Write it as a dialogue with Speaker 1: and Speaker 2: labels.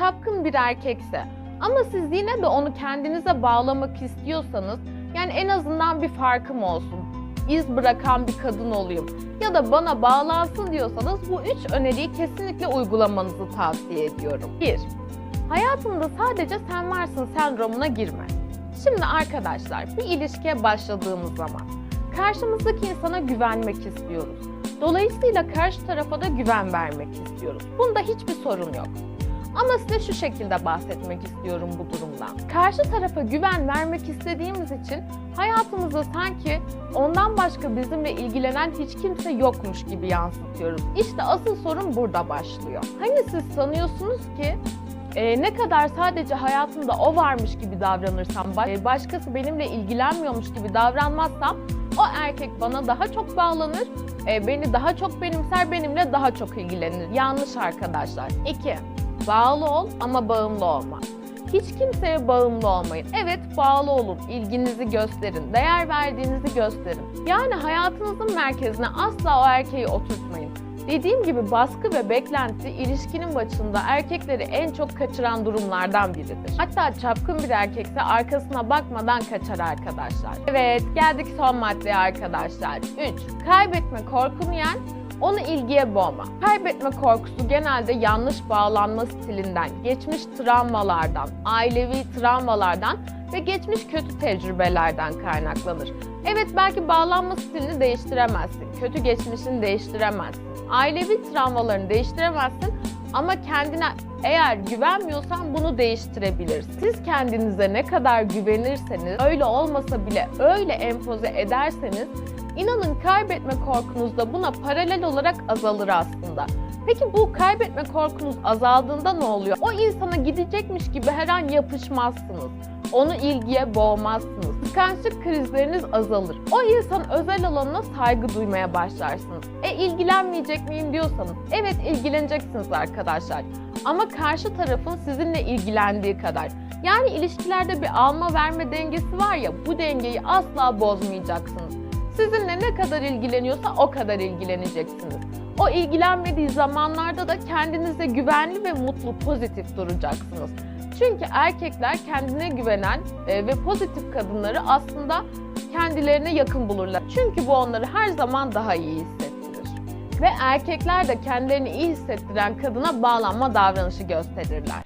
Speaker 1: çapkın bir erkekse ama siz yine de onu kendinize bağlamak istiyorsanız yani en azından bir farkım olsun. iz bırakan bir kadın olayım ya da bana bağlansın diyorsanız bu üç öneriyi kesinlikle uygulamanızı tavsiye ediyorum. 1. Hayatında sadece sen varsın sendromuna girme. Şimdi arkadaşlar bir ilişkiye başladığımız zaman karşımızdaki insana güvenmek istiyoruz. Dolayısıyla karşı tarafa da güven vermek istiyoruz. Bunda hiçbir sorun yok. Ama size şu şekilde bahsetmek istiyorum bu durumdan. Karşı tarafa güven vermek istediğimiz için hayatımızda sanki ondan başka bizimle ilgilenen hiç kimse yokmuş gibi yansıtıyoruz. İşte asıl sorun burada başlıyor. Hani siz sanıyorsunuz ki e, ne kadar sadece hayatımda o varmış gibi davranırsam, e, başkası benimle ilgilenmiyormuş gibi davranmazsam o erkek bana daha çok bağlanır, e, beni daha çok benimser, benimle daha çok ilgilenir. Yanlış arkadaşlar. 2. Bağlı ol ama bağımlı olma. Hiç kimseye bağımlı olmayın. Evet bağlı olun, ilginizi gösterin, değer verdiğinizi gösterin. Yani hayatınızın merkezine asla o erkeği oturtmayın. Dediğim gibi baskı ve beklenti ilişkinin başında erkekleri en çok kaçıran durumlardan biridir. Hatta çapkın bir erkekse arkasına bakmadan kaçar arkadaşlar. Evet geldik son maddeye arkadaşlar. 3. Kaybetme korkunu yen, onu ilgiye boğma. Kaybetme korkusu genelde yanlış bağlanma stilinden, geçmiş travmalardan, ailevi travmalardan ve geçmiş kötü tecrübelerden kaynaklanır. Evet belki bağlanma stilini değiştiremezsin, kötü geçmişini değiştiremezsin, ailevi travmalarını değiştiremezsin ama kendine eğer güvenmiyorsan bunu değiştirebilirsin. Siz kendinize ne kadar güvenirseniz, öyle olmasa bile öyle empoze ederseniz İnanın kaybetme korkunuz da buna paralel olarak azalır aslında. Peki bu kaybetme korkunuz azaldığında ne oluyor? O insana gidecekmiş gibi her an yapışmazsınız. Onu ilgiye boğmazsınız. Kıskançlık krizleriniz azalır. O insan özel alanına saygı duymaya başlarsınız. E ilgilenmeyecek miyim diyorsanız, evet ilgileneceksiniz arkadaşlar. Ama karşı tarafın sizinle ilgilendiği kadar. Yani ilişkilerde bir alma verme dengesi var ya, bu dengeyi asla bozmayacaksınız. Sizinle ne kadar ilgileniyorsa o kadar ilgileneceksiniz. O ilgilenmediği zamanlarda da kendinize güvenli ve mutlu, pozitif duracaksınız. Çünkü erkekler kendine güvenen e, ve pozitif kadınları aslında kendilerine yakın bulurlar. Çünkü bu onları her zaman daha iyi hissettirir. Ve erkekler de kendilerini iyi hissettiren kadına bağlanma davranışı gösterirler.